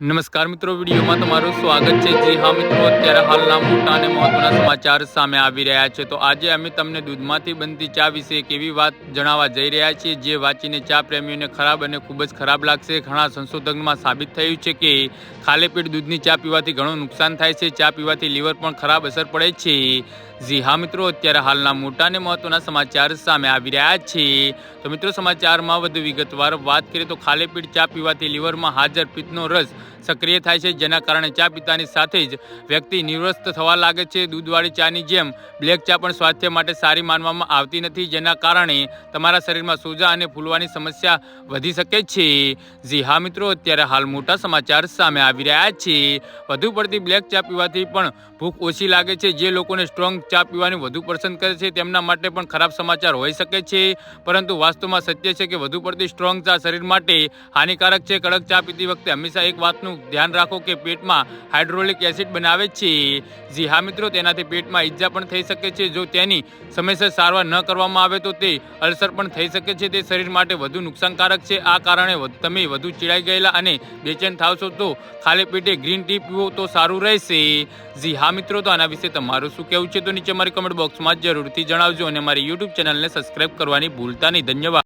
નમસ્કાર મિત્રો, વિડીયોમાં તમારું સ્વાગત છે. જી હા મિત્રો, અત્યારે હાલના મોટા અને મહત્વના સમાચાર સામે આવી રહ્યા છે. તો આજે અમે તમને દૂધમાંથી બનતી ચા વિશે એક એવી વાત જણાવવા જઈ રહ્યા છીએ, જે વાંચીને ચા પ્રેમીઓને ખરાબ અને ખૂબ જ ખરાબ લાગશે. ઘણા સંશોધનમાં સાબિત થયું છે કે ખાલી પેટ દૂધની ચા પીવાથી ઘણું નુકસાન થાય છે. ચા પીવાથી લીવર પણ ખરાબ અસર પડે છે. જી હા મિત્રો, અત્યારે હાલના મોટા અને મહત્વના સમાચાર સામે આવી રહ્યા છે. તો મિત્રો, સમાચારમાં વધુ વિગતવાર વાત કરીએ તો ખાલી ચા પીવાથી લીવરમાં હાજર પિત્તનો રસ સક્રિય થાય છે, જેના કારણે ચા પીતાની સાથે જ વ્યક્તિ નિવૃત્ત થવા લાગે છે. દૂધવાળી ચાની જેમ બ્લેક ચા પણ સ્વાસ્થ્ય માટે સારી માનવામાં આવતી નથી, જેના કારણે તમારા શરીરમાં સોજા અને ફૂલવાની સમસ્યા વધી શકે છે. જી હા મિત્રો, અત્યારે હાલ મોટા સમાચાર સામે આવી રહ્યા છે. વધુ પડતી બ્લેક ચા પીવાથી પણ ભૂખ ઓછી લાગે છે. જે લોકોને સ્ટ્રોંગ ચા પીવાની વધુ પસંદ કરે છે, તેમના માટે પણ ખરાબ સમાચાર હોઈ શકે છે. પરંતુ વાસ્તવમાં સત્ય છે કે વધુ પડતી સ્ટ્રોંગ ચા શરીર માટે હાનિકારક છે. કડક ચા પીતી વખતે હંમેશા એક વાતનું ધ્યાન રાખો કે પેટમાં હાઇડ્રોલિક એસિડ બનાવે છે. જી હા મિત્રો, તેનાથી પેટમાં ઈજા પણ થઈ શકે છે. જો તેની સમયસર સારવાર ન કરવામાં આવે તો તે અલ્સર પણ થઈ શકે છે. તે શરીર માટે વધુ નુકસાનકારક છે. આ કારણે તમે વધુ ચીડાઈ ગયેલા અને બેચેન થાવ છો તો ખાલી પેટે ગ્રીન ટી પીવો તો સારું રહેશે. જી હા મિત્રો, તો આના વિશે તમારું શું કહેવું છે? તો નીચે મારી કમેન્ટ બોક્સમાં જરૂરથી જણાવજો અને મારી યુટ્યુબ ચેનલને સબસ્ક્રાઈબ કરવાની ભૂલતા નહીં. ધન્યવાદ.